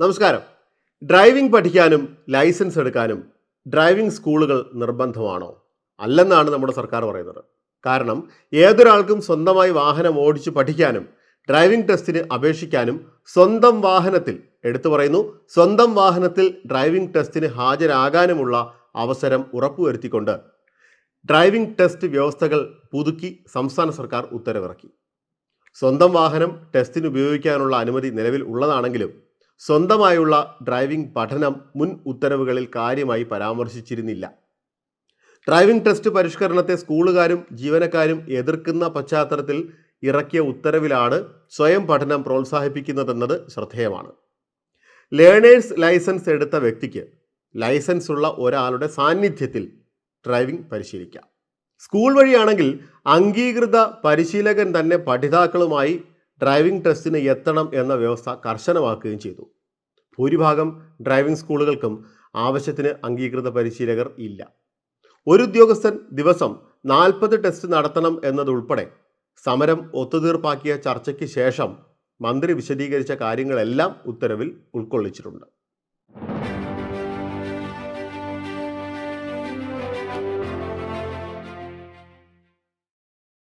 നമസ്കാരം. ഡ്രൈവിംഗ് പഠിക്കാനും ലൈസൻസ് എടുക്കാനും ഡ്രൈവിംഗ് സ്കൂളുകൾ നിർബന്ധമാണോ? അല്ലെന്നാണ് നമ്മുടെ സർക്കാർ പറയുന്നത്. കാരണം ഏതൊരാൾക്കും സ്വന്തമായി വാഹനം ഓടിച്ച് പഠിക്കാനും ഡ്രൈവിംഗ് ടെസ്റ്റിന് അപേക്ഷിക്കാനും സ്വന്തം വാഹനത്തിൽ എടുത്തു പറയുന്നു സ്വന്തം വാഹനത്തിൽ ഡ്രൈവിംഗ് ടെസ്റ്റിന് ഹാജരാകാനുമുള്ള അവസരം ഉറപ്പുവരുത്തിക്കൊണ്ട് ഡ്രൈവിംഗ് ടെസ്റ്റ് വ്യവസ്ഥകൾ പുതുക്കി സംസ്ഥാന സർക്കാർ ഉത്തരവിറക്കി. സ്വന്തം വാഹനം ടെസ്റ്റിന് ഉപയോഗിക്കാനുള്ള അനുമതി നിലവിൽ ഉള്ളതാണെങ്കിലും സ്വന്തമായുള്ള ഡ്രൈവിംഗ് പഠനം മുൻ ഉത്തരവുകളിൽ കാര്യമായി പരാമർശിച്ചിരുന്നില്ല. ഡ്രൈവിംഗ് ടെസ്റ്റ് പരിഷ്കരണത്തെ സ്കൂളുകാരും ജീവനക്കാരും എതിർക്കുന്ന പശ്ചാത്തലത്തിൽ ഇറക്കിയ ഉത്തരവിലാണ് സ്വയം പഠനം പ്രോത്സാഹിപ്പിക്കുന്നതെന്നത് ശ്രദ്ധേയമാണ്. ലേണേഴ്സ് ലൈസൻസ് എടുത്ത വ്യക്തിക്ക് ലൈസൻസ് ഉള്ള ഒരാളുടെ സാന്നിധ്യത്തിൽ ഡ്രൈവിംഗ് പരിശീലിക്കാം. സ്കൂൾ വഴിയാണെങ്കിൽ അംഗീകൃത പരിശീലകൻ തന്നെ പഠിതാക്കളുമായി ഡ്രൈവിംഗ് ടെസ്റ്റിന് എത്തണം എന്ന വ്യവസ്ഥ കർശനമാക്കുകയും ചെയ്തു. ഭൂരിഭാഗം ഡ്രൈവിംഗ് സ്കൂളുകൾക്കും ആവശ്യത്തിന് അംഗീകൃത പരിശീലകർ ഇല്ല. ഒരു ഉദ്യോഗസ്ഥൻ ദിവസം നാൽപ്പത് ടെസ്റ്റ് നടത്തണം എന്നതുൾപ്പെടെ സമരം ഒത്തുതീർപ്പാക്കിയ ചർച്ചയ്ക്ക് ശേഷം മന്ത്രി വിശദീകരിച്ച കാര്യങ്ങളെല്ലാം ഉത്തരവിൽ ഉൾക്കൊള്ളിച്ചിട്ടുണ്ട്.